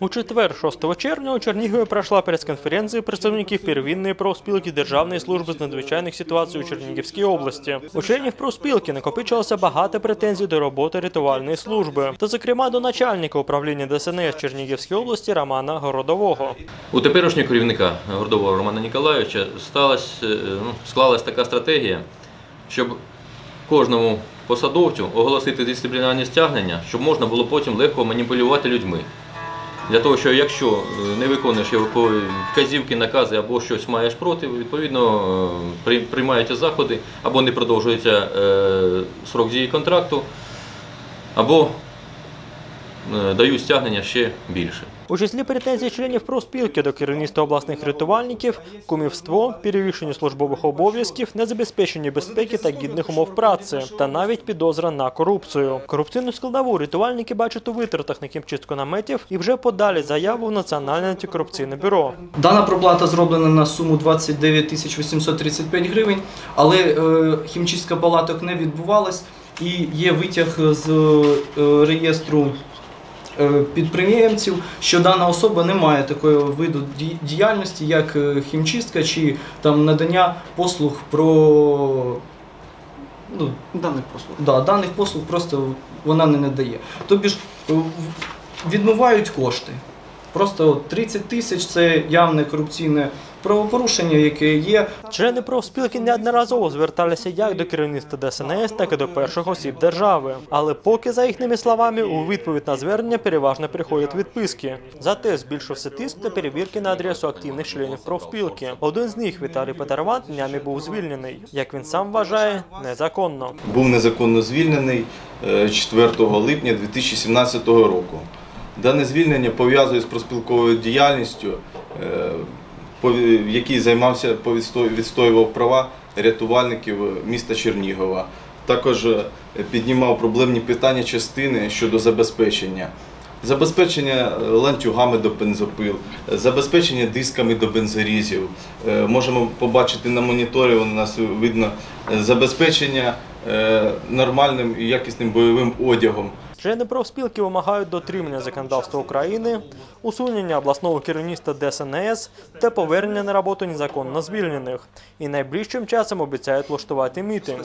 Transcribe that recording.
У четвер, 6 червня, у Чернігові пройшла прес-конференція представників первинної профспілки Державної служби з надзвичайних ситуацій у Чернігівській області. У членів профспілки накопичилося багато претензій до роботи рятувальної служби, та зокрема до начальника управління ДСНС Чернігівської області Романа Городового. У теперішнього керівника Гордового Романа Ніколаєвича сталась, е, ну, склалась така стратегія, щоб кожному посадовцю оголосити дисциплінарні стягнення, щоб можна було потім легко маніпулювати людьми. Для того, що якщо е, не виконуєш його вказівки, накази або щось маєш проти, відповідно е, приймаються заходи, або не продовжується е, срок дії контракту, або дають стягнення ще більше. У числі претензій членів профспілки до керівництва обласних рятувальників кумівство, перевищення службових обов'язків, незабезпечення безпеки та гідних умов праці, та навіть підозра на корупцію. Корупційну складову рятувальники бачать у витратах на хімчистку наметів і вже подали заяву в Національне антикорупційне бюро. Дана проплата зроблена на суму 29 тисяч 835 гривень, але е, хімчистка палаток не відбувалась і є витяг з е, реєстру е, підприємців, що дана особа не має такої виду діяльності, як е, хімчистка чи там надання послуг про ну, Даних послуг. Да, даних послуг просто вона не надає. Тобі ж е, відмивають кошти. Просто 30 тисяч це явне корупційне правопорушення, яке є. Члени профспілки неодноразово зверталися як до керівництва ДСНС, так і до перших осіб держави. Але поки, за їхніми словами, у відповідь на звернення переважно приходять відписки. Зате збільшився тиск та перевірки на адресу активних членів профспілки. Один з них, Віталій Петерван, днями був звільнений. Як він сам вважає, незаконно. був незаконно звільнений е, 4 липня 2017 року. Дане звільнення пов'язує з проспілковою діяльністю, якій займався відстоював права рятувальників міста Чернігова. Також е, піднімав проблемні питання частини щодо забезпечення. Забезпечення е, ланцюгами до бензопил, забезпечення дисками до бензорізів. Е, Можемо побачити на моніторі, у нас видно забезпечення нормальним і якісним бойовим одягом. Члени профспілки вимагають дотримання законодавства України, усунення обласного керівництва ДСНС та повернення на роботу незаконно звільнених. І найближчим часом обіцяють влаштувати мітинг.